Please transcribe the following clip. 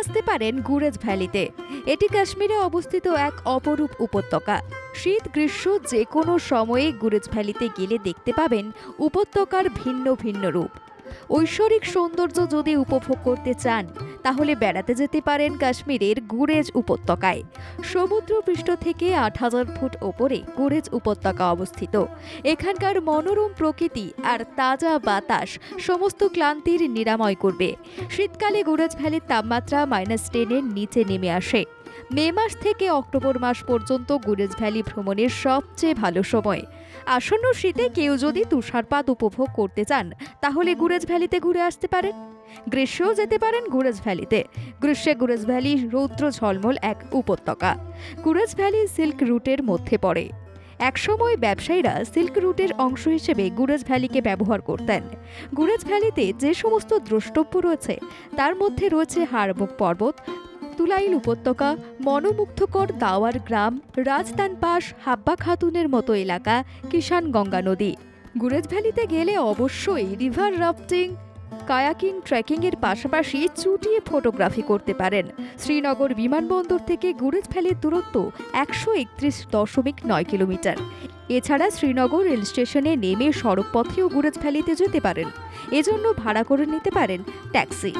আসতে পারেন গুরেজ ভ্যালিতে। এটি কাশ্মীরে অবস্থিত এক অপরূপ উপত্যকা। শীত, গ্রীষ্ম যে কোনো সময়ে গুরেজ ভ্যালিতে গেলে দেখতে পাবেন উপত্যকার ভিন্ন ভিন্ন রূপ। ঐশ্বরিক সৌন্দর্য যদি উপভোগ করতে চান তাহলে বেড়াতে যেতে পারেন কাশ্মীরের গুরেজ উপত্যকায়। সমুদ্র পৃষ্ঠ থেকে আট হাজার ফুট ওপরে গুরেজ উপত্যকা অবস্থিত। এখানকার মনোরম প্রকৃতি আর তাজা বাতাস সমস্ত ক্লান্তির নিরাময় করবে। শীতকালে গুরেজ ভ্যালির তাপমাত্রা মাইনাস টেনের নিচে নেমে আসে। মে মাস থেকে অক্টোবর মাস পর্যন্ত গুরেজ ভ্যালি ভ্রমণের সবচেয়ে ভালো সময়। আসন্ন শীতে কেউ যদি তুষারপাত উপভোগ করতে চান, তাহলে গুরেজ ভ্যালিতে ঘুরে আসতে পারেন। গ্রীষ্মেও যেতে পারেন গুরেজ ভ্যালিতে। গ্রীষ্মে গুরেজ ভ্যালি রৌদ্র ঝলমল এক উপত্যকা। গুরেজ ভ্যালি সিল্ক রুটের মধ্যে পড়ে। একসময় ব্যবসায়ীরা সিল্ক রুটের অংশ হিসেবে গুরেজ ভ্যালিকে ব্যবহার করতেন। গুরেজ ভ্যালিতে যে সমস্ত দ্রষ্টব্য রয়েছে, তার মধ্যে রয়েছে হাড়মুখ পর্বত তুলাইল উপত্যকা মনোমুগ্ধকর দাওয়ার গ্রাম রাজদান পাস হাব্বা খাতুনের মতো এলাকা কিষান গঙ্গা নদী। গুরেজ ভ্যালিতে গেলে অবশ্যই রিভার রাফটিং, কায়াকিং ট্রেকিংয়ের পাশাপাশি চুটিয়ে ফটোগ্রাফি করতে পারেন। শ্রীনগর বিমানবন্দর থেকে গুরেজ ভ্যালির দূরত্ব একশো একত্রিশ দশমিক নয় কিলোমিটার। এছাড়া শ্রীনগর রেল স্টেশনে নেমে সড়কপথেও গুরেজ ভ্যালিতে যেতে পারেন। এজন্য ভাড়া করে নিতে পারেন ট্যাক্সি।